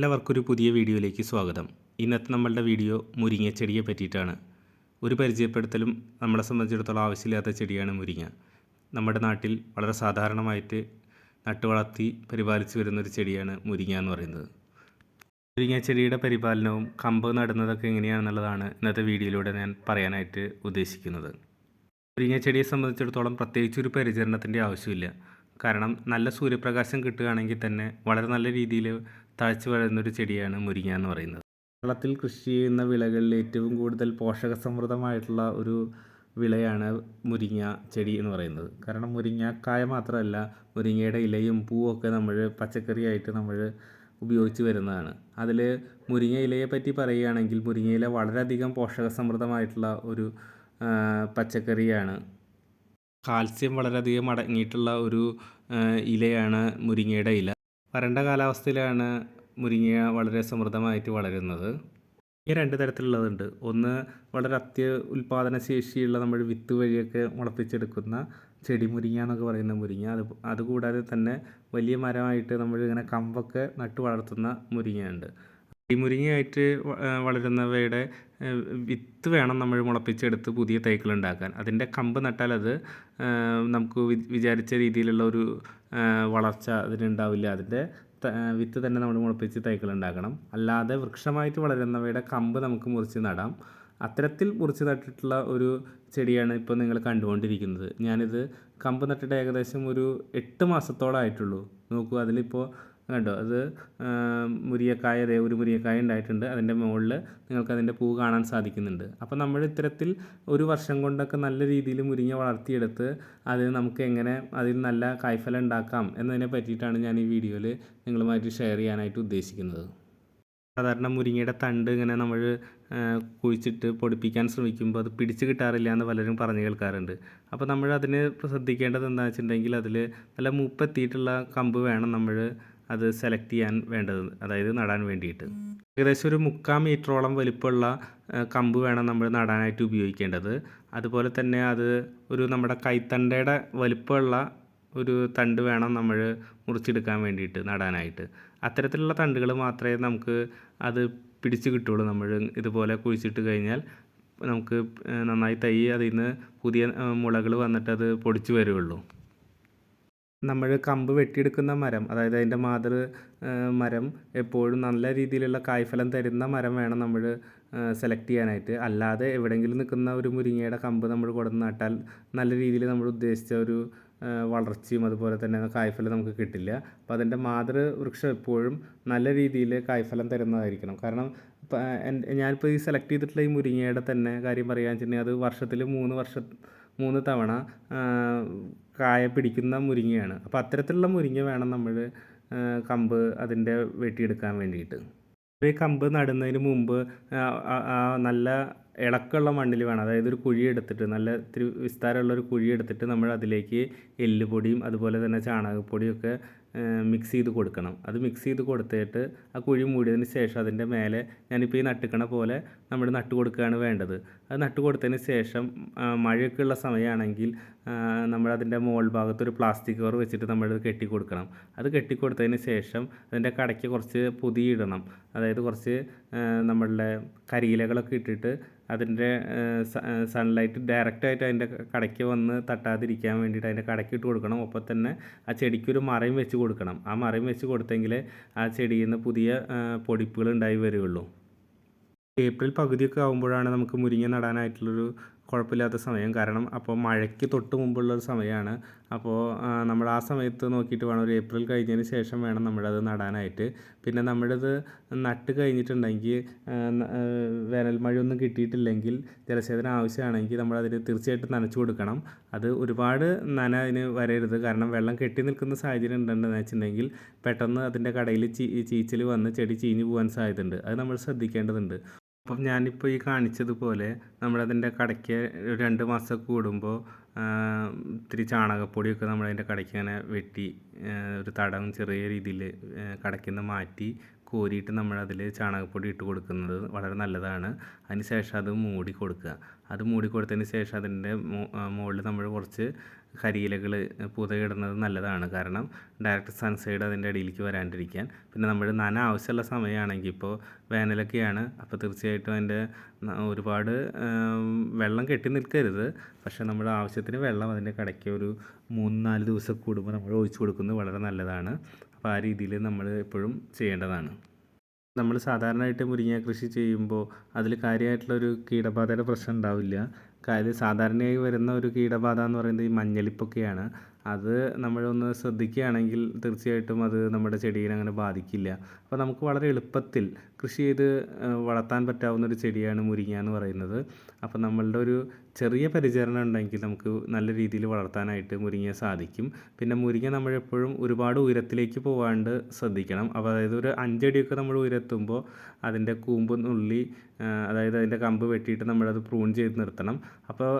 എല്ലാവർക്കും ഒരു പുതിയ വീഡിയോയിലേക്ക് സ്വാഗതം. ഇന്നത്തെ നമ്മളുടെ വീഡിയോ മുരിങ്ങ ചെടിയെ പറ്റിയിട്ടാണ്. ഒരു പരിചയപ്പെടുത്തലും നമ്മളെ സംബന്ധിച്ചിടത്തോളം ആവശ്യമില്ലാത്ത ചെടിയാണ് മുരിങ്ങ. നമ്മുടെ നാട്ടിൽ വളരെ സാധാരണമായിട്ട് നട്ടു വളർത്തി പരിപാലിച്ചു വരുന്നൊരു ചെടിയാണ് മുരിങ്ങ എന്ന് പറയുന്നത്. മുരിങ്ങ ചെടിയുടെ പരിപാലനവും കമ്പ് നടുന്നതൊക്കെ എങ്ങനെയാണെന്നുള്ളതാണ് ഇന്നത്തെ വീഡിയോയിലൂടെ ഞാൻ പറയാനായിട്ട് ഉദ്ദേശിക്കുന്നത്. മുരിങ്ങ ചെടിയെ സംബന്ധിച്ചിടത്തോളം പ്രത്യേകിച്ച് ഒരു പരിചരണത്തിന്റെ ആവശ്യമില്ല. കാരണം നല്ല സൂര്യപ്രകാശം കിട്ടുകയാണെങ്കിൽ തന്നെ വളരെ നല്ല രീതിയിൽ തഴച്ചു വളരുന്നൊരു ചെടിയാണ് മുരിങ്ങ എന്ന് പറയുന്നത്. കേരളത്തിൽ കൃഷി ചെയ്യുന്ന വിളകളിൽ ഏറ്റവും കൂടുതൽ പോഷക സമൃദ്ധമായിട്ടുള്ള ഒരു വിളയാണ് മുരിങ്ങ ചെടി എന്ന് പറയുന്നത്. കാരണം മുരിങ്ങക്കായ മാത്രമല്ല മുരിങ്ങയുടെ ഇലയും പൂവൊക്കെ നമ്മൾ പച്ചക്കറിയായിട്ട് നമ്മൾ ഉപയോഗിച്ച് വരുന്നതാണ്. അതിൽ മുരിങ്ങ ഇലയെ പറ്റി പറയുകയാണെങ്കിൽ മുരിങ്ങ ഇല വളരെയധികം പോഷക സമൃദ്ധമായിട്ടുള്ള ഒരു പച്ചക്കറിയാണ്. കാൽസ്യം വളരെയധികം അടങ്ങിയിട്ടുള്ള ഒരു ഇലയാണ് മുരിങ്ങയുടെ ഇല. വരണ്ട കാലാവസ്ഥയിലാണ് മുരിങ്ങ വളരെ സമൃദ്ധമായിട്ട് വളരുന്നത്. ഈ രണ്ട് തരത്തിലുള്ളതുണ്ട്. ഒന്ന് വളരെ അത്യ ഉൽപാദന ശേഷിയുള്ള നമ്മൾ വിത്ത് വഴിയൊക്കെ മുളപ്പിച്ചെടുക്കുന്ന ചെടി മുരിങ്ങ എന്നൊക്കെ പറയുന്ന മുരിങ്ങ. അത് അതുകൂടാതെ തന്നെ വലിയ മരമായിട്ട് നമ്മൾ ഇങ്ങനെ കമ്പൊക്കെ നട്ടു വളർത്തുന്ന മുരിങ്ങയുണ്ട്. മുരിങ്ങയായിട്ട് വളരുന്നവയുടെ വിത്ത് വേണം നമ്മൾ മുളപ്പിച്ചെടുത്ത് പുതിയ തൈകൾ ഉണ്ടാക്കാൻ അതിന്റെ കമ്പ് നട്ടാൽ അത് നമുക്ക് വിചാരിച്ച രീതിയിലുള്ള ഒരു വളർച്ച അതിനുണ്ടാവില്ല. അതിന്റെ വിത്ത് തന്നെ നമ്മൾ മുളപ്പിച്ച് തൈകൾ ഉണ്ടാക്കണം അല്ലാതെ വൃക്ഷമായിട്ട് വളരുന്നവയുടെ കമ്പ് നമുക്ക് മുറിച്ച് നടാം. അത്തരത്തിൽ മുറിച്ച് നട്ടിട്ടുള്ള ഒരു ചെടിയാണ് ഇപ്പോൾ നിങ്ങൾ കണ്ടുകൊണ്ടിരിക്കുന്നത്. ഞാനിത് കമ്പ് നട്ടിട്ട് ഏകദേശം ഒരു എട്ട് മാസത്തോളമായിട്ടുള്ളൂ നോക്കൂ അതിലിപ്പോൾ കണ്ടോ? അത് മുരിയക്കായ അതേ ഒരു മുരിയക്കായ ഉണ്ടായിട്ടുണ്ട്. അതിന്റെ മുകളിൽ നിങ്ങൾക്ക് അതിന്റെ പൂ കാണാൻ സാധിക്കുന്നുണ്ട്. അപ്പോൾ നമ്മൾ ഇത്തരത്തിൽ ഒരു വർഷം കൊണ്ടൊക്കെ നല്ല രീതിയിൽ മുരിങ്ങ വളർത്തിയെടുത്ത് അത് നമുക്ക് എങ്ങനെ അതിൽ നല്ല കായ്ഫലം ഉണ്ടാക്കാം എന്നതിനെ പറ്റിയിട്ടാണ് ഞാൻ ഈ വീഡിയോയിൽ നിങ്ങളുമായിട്ട് ഷെയർ ചെയ്യാനായിട്ട് ഉദ്ദേശിക്കുന്നത്. സാധാരണ മുരിങ്ങയുടെ തണ്ട് ഇങ്ങനെ നമ്മൾ കുഴിച്ചിട്ട് പൊടിപ്പിക്കാൻ ശ്രമിക്കുമ്പോൾ അത് പിടിച്ച് കിട്ടാറില്ല എന്ന് പലരും പറഞ്ഞു കേൾക്കാറുണ്ട്. അപ്പോൾ നമ്മൾ അതിന് ശ്രദ്ധിക്കേണ്ടത് എന്താണെന്ന് വെച്ചിട്ടുണ്ടെങ്കിൽ അതിൽ നല്ല മൂപ്പെത്തിയിട്ടുള്ള കമ്പ് വേണം നമ്മൾ അത് സെലക്ട് ചെയ്യാൻ വേണ്ടത് അതായത് നടാൻ വേണ്ടിയിട്ട്. ഏകദേശം ഒരു മുക്കാൽ മീറ്ററോളം വലിപ്പമുള്ള കമ്പ് വേണം നമ്മൾ നടാനായിട്ട് ഉപയോഗിക്കേണ്ടത്. അതുപോലെ തന്നെ അത് ഒരു നമ്മുടെ കൈത്തണ്ടയുടെ വലിപ്പമുള്ള ഒരു തണ്ട് വേണം നമ്മൾ മുറിച്ചെടുക്കാൻ വേണ്ടിയിട്ട് നടാനായിട്ട്. അത്തരത്തിലുള്ള തണ്ടുകൾ മാത്രമേ നമുക്ക് അത് പിടിച്ച് കിട്ടുള്ളൂ നമ്മൾ ഇതുപോലെ കുഴിച്ചിട്ട് കഴിഞ്ഞാൽ നമുക്ക് നന്നായി തൈ അതിൽ നിന്ന് പുതിയ മുളകൾ വന്നിട്ട് അത് പൊടിച്ച് വരുള്ളൂ നമ്മൾ കമ്പ് വെട്ടിയെടുക്കുന്ന മരം അതായത് അതിന്റെ മാതൃ മരം എപ്പോഴും നല്ല രീതിയിലുള്ള കായ്ഫലം തരുന്ന മരം വേണം നമ്മൾ സെലക്ട് ചെയ്യാനായിട്ട്. അല്ലാതെ എവിടെയെങ്കിലും നിൽക്കുന്ന ഒരു മുരിങ്ങയുടെ കമ്പ് നമ്മൾ കൊണ്ടുവന്ന് നട്ടാൽ നല്ല രീതിയിൽ നമ്മൾ ഉദ്ദേശിച്ച ഒരു വളർച്ചയും അതുപോലെ തന്നെ കായ്ഫലം നമുക്ക് കിട്ടില്ല. അപ്പോൾ അതിന്റെ മാതൃ വൃക്ഷം എപ്പോഴും നല്ല രീതിയിൽ കായ്ഫലം തരുന്നതായിരിക്കണം. കാരണം ഞാനിപ്പോൾ ഈ സെലക്ട് ചെയ്തിട്ടുള്ള ഈ മുരിങ്ങയുടെ തന്നെ കാര്യം പറയുകയെന്ന് വെച്ചിട്ടുണ്ടെങ്കിൽ അത് വർഷത്തിൽ മൂന്ന് വർഷം മൂന്ന് തവണ കായ പിടിക്കുന്ന മുരിങ്ങയാണ്. അപ്പോൾ അത്തരത്തിലുള്ള മുരിങ്ങ വേണം നമ്മൾ കമ്പ് അതിന്റെ വെട്ടിയെടുക്കാൻ വേണ്ടിയിട്ട്. ഈ കമ്പ് നടുന്നതിന് മുമ്പ് നല്ല ഇളക്കമുള്ള മണ്ണിൽ വേണം. അതായത് ഒരു കുഴി എടുത്തിട്ട് നല്ല ഇത്തിരി വിസ്താരമുള്ള ഒരു കുഴി എടുത്തിട്ട് നമ്മൾ അതിലേക്ക് എല്ലുപൊടിയും അതുപോലെ തന്നെ ചാണകപ്പൊടിയൊക്കെ മിക്സ് ചെയ്ത് കൊടുക്കണം. അത് മിക്സ് ചെയ്ത് കൊടുത്തിട്ട് ആ കുഴി മൂടിയതിന് ശേഷം അതിന്റെ മേലെ ഞാനിപ്പോൾ ഈ നട്ടുക്കണ പോലെ നമ്മൾ നട്ട് കൊടുക്കുകയാണ് വേണ്ടത്. അത് നട്ട് കൊടുത്തതിന് ശേഷം മഴയൊക്കെ ഉള്ള സമയമാണെങ്കിൽ നമ്മൾ അതിന്റെ മുകൾ ഭാഗത്ത് ഒരു പ്ലാസ്റ്റിക് കവർ വെച്ചിട്ട് നമ്മൾ കെട്ടി കൊടുക്കണം. അത് കെട്ടി കൊടുത്തതിന് ശേഷം അതിന്റെ കടയ്ക്ക് കുറച്ച് പൊതിയിടണം അതായത് കുറച്ച് നമ്മളുടെ കരിയിലകളൊക്കെ ഇട്ടിട്ട് അതിന്റെ സൺലൈറ്റ് ഡയറക്റ്റായിട്ട് അതിന്റെ കടയ്ക്ക് വന്ന് തട്ടാതിരിക്കാൻ വേണ്ടിയിട്ട് അതിന്റെ കടയ്ക്ക് ഇട്ട് കൊടുക്കണം. ഒപ്പം തന്നെ ആ ചെടിക്കൊരു മറയും വെച്ച് കൊടുക്കണം. ആ മറയും വെച്ച് കൊടുത്തെങ്കിൽ ആ ചെടിയിൽ നിന്ന് പുതിയ പൊടിപ്പുകൾ ഉണ്ടായി വരികയുള്ളൂ ഏപ്രിൽ പകുതിയൊക്കെ ആകുമ്പോഴാണ് നമുക്ക് മുരിങ്ങ നടാനായിട്ടുള്ളൊരു കുഴപ്പമില്ലാത്ത സമയം. കാരണം അപ്പോൾ മഴയ്ക്ക് തൊട്ട് മുമ്പുള്ള ഒരു സമയമാണ്. അപ്പോൾ നമ്മൾ ആ സമയത്ത് നോക്കിയിട്ട് വേണം ഒരു ഏപ്രിൽ കഴിഞ്ഞതിന് ശേഷം വേണം നമ്മളത് നടാനായിട്ട്. പിന്നെ നമ്മളിത് നട്ട് കഴിഞ്ഞിട്ടുണ്ടെങ്കിൽ വേനൽ മഴയൊന്നും കിട്ടിയിട്ടില്ലെങ്കിൽ ജലസേചനം ആവശ്യമാണെങ്കിൽ നമ്മളതിന് തീർച്ചയായിട്ടും നനച്ചു കൊടുക്കണം. അത് ഒരുപാട് നന അതിന് വരരുത്. കാരണം വെള്ളം കെട്ടി നിൽക്കുന്ന സാഹചര്യം ഉണ്ടെന്ന് വെച്ചിട്ടുണ്ടെങ്കിൽ പെട്ടെന്ന് അതിന്റെ കടയിൽ ചീ ചീച്ചിൽ വന്ന് ചെടി ചീഞ്ഞു പോകാൻ സാധ്യതയുണ്ട്. അത് നമ്മൾ ശ്രദ്ധിക്കേണ്ടതുണ്ട്. അപ്പം ഞാനിപ്പോൾ ഈ കാണിച്ചതുപോലെ നമ്മളതിന്റെ കടയ്ക്ക് രണ്ട് മാസം കൂടുമ്പോൾ ഇത്തിരി ചാണകപ്പൊടിയൊക്കെ നമ്മളതിന്റെ കടയ്ക്ക് ഇങ്ങനെ വെട്ടി ഒരു തടം ചെറിയ രീതിയിൽ കടയ്ക്ക് നിന്ന് മാറ്റി കോരിയിട്ട് നമ്മളതിൽ ചാണകപ്പൊടി ഇട്ട് കൊടുക്കുന്നത് വളരെ നല്ലതാണ്. അതിന് ശേഷം അത് മൂടി കൊടുക്കുക. അത് മൂടി കൊടുത്തതിന് ശേഷം അതിന്റെ മുകളിൽ നമ്മൾ കുറച്ച് കരിയിലകൾ പുതയിടുന്നത് നല്ലതാണ്. കാരണം ഡയറക്റ്റ് സൺസൈഡ് അതിന്റെ അടിയിലേക്ക് വരാണ്ടിരിക്കാൻ. പിന്നെ നമ്മൾ നന ആവശ്യമുള്ള സമയമാണെങ്കിൽ ഇപ്പോൾ വേനലൊക്കെയാണ്. അപ്പോൾ തീർച്ചയായിട്ടും അതിന്റെ ഒരുപാട് വെള്ളം കെട്ടി നിൽക്കരുത്. പക്ഷേ നമ്മൾ ആവശ്യത്തിന് വെള്ളം അതിന്റെ കടയ്ക്ക് ഒരു മൂന്ന് നാല് ദിവസം കൂടുമ്പോൾ നമ്മൾ ഒഴിച്ചു കൊടുക്കുന്നത് വളരെ നല്ലതാണ്. അപ്പോൾ ആ രീതിയിൽ നമ്മൾ എപ്പോഴും ചെയ്യേണ്ടതാണ്. നമ്മൾ സാധാരണയായിട്ട് മുരിങ്ങ കൃഷി ചെയ്യുമ്പോൾ അതിൽ കാര്യമായിട്ടുള്ളൊരു കീടബാധയുടെ പ്രശ്നം ഉണ്ടാവില്ല. കാര്യം സാധാരണയായി വരുന്ന ഒരു കീടബാധ എന്ന് പറയുന്നത് ഈ മഞ്ഞളിപ്പൊക്കെയാണ്. അത് നമ്മളൊന്ന് ശ്രദ്ധിക്കുകയാണെങ്കിൽ തീർച്ചയായിട്ടും അത് നമ്മുടെ ചെടീനെ അങ്ങനെ ബാധിക്കില്ല. അപ്പോൾ നമുക്ക് വളരെ എളുപ്പത്തിൽ കൃഷി ചെയ്ത് വളർത്താൻ പറ്റാവുന്ന ഒരു ചെടിയാണ് മുരിങ്ങ എന്ന് പറയുന്നത്. അപ്പോൾ നമ്മളുടെ ഒരു ചെറിയ പരിചരണം ഉണ്ടെങ്കിൽ നമുക്ക് നല്ല രീതിയിൽ വളർത്താനായിട്ട് മുരിങ്ങ സാധിക്കും. പിന്നെ മുരിങ്ങ നമ്മളെപ്പോഴും ഒരുപാട് ഉയരത്തിലേക്ക് പോകാണ്ട് ശ്രദ്ധിക്കണം. അപ്പോൾ അതായത് ഒരു അഞ്ചടിയൊക്കെ നമ്മൾ ഉയരത്തുമ്പോൾ അതിന്റെ കൂമ്പ് നുള്ളി അതായത് അതിന്റെ കമ്പ് വെട്ടിയിട്ട് നമ്മളത് പ്രൂൺ ചെയ്ത് നിർത്തണം. അപ്പോൾ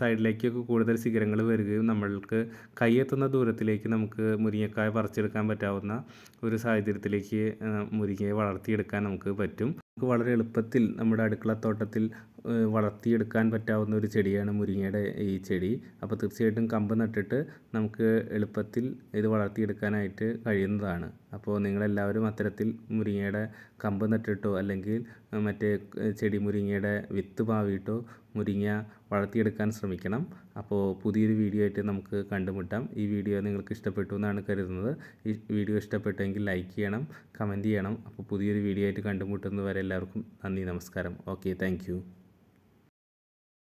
സൈഡിലേക്കൊക്കെ കൂടുതൽ ശിഖരങ്ങൾ വരികയും നമ്മൾക്ക് കൈയെത്തുന്ന ദൂരത്തിലേക്ക് നമുക്ക് മുരിങ്ങക്കായ പറിച്ചെടുക്കാൻ പറ്റാവുന്ന ഒരു സാഹചര്യത്തിലേക്ക് മുരിങ്ങയെ വളർത്തിയെടുക്കാൻ നമുക്ക് പറ്റും. നമുക്ക് വളരെ എളുപ്പത്തിൽ നമ്മുടെ അടുക്കളത്തോട്ടത്തിൽ തോട്ടത്തിൽ വളർത്തിയെടുക്കാൻ പറ്റാവുന്ന ഒരു ചെടിയാണ് മുരിങ്ങയുടെ ഈ ചെടി. അപ്പോൾ തീർച്ചയായിട്ടും കമ്പ് നട്ടിട്ട് നമുക്ക് എളുപ്പത്തിൽ ഇത് വളർത്തിയെടുക്കാനായിട്ട് കഴിയുന്നതാണ്. അപ്പോൾ നിങ്ങളെല്ലാവരും അത്തരത്തിൽ മുരിങ്ങയുടെ കമ്പ് നട്ടിട്ടോ അല്ലെങ്കിൽ മറ്റേ ചെടി മുരിങ്ങയുടെ വിത്ത് പാവിയിട്ടോ മുരിങ്ങ വളർത്തിയെടുക്കാൻ ശ്രമിക്കണം. അപ്പോൾ പുതിയൊരു വീഡിയോ ആയിട്ട് നമുക്ക് കണ്ടുമുട്ടാം. ഈ വീഡിയോ നിങ്ങൾക്ക് ഇഷ്ടപ്പെട്ടു എന്നാണ് കരുതുന്നത്. ഈ വീഡിയോ ഇഷ്ടപ്പെട്ടെങ്കിൽ ലൈക്ക് ചെയ്യണം കമന്റ് ചെയ്യണം. അപ്പോൾ പുതിയൊരു വീഡിയോ ആയിട്ട് കണ്ടുമുട്ടുന്നവരെ എല്ലാവർക്കും നന്ദി നമസ്കാരം. Okay thank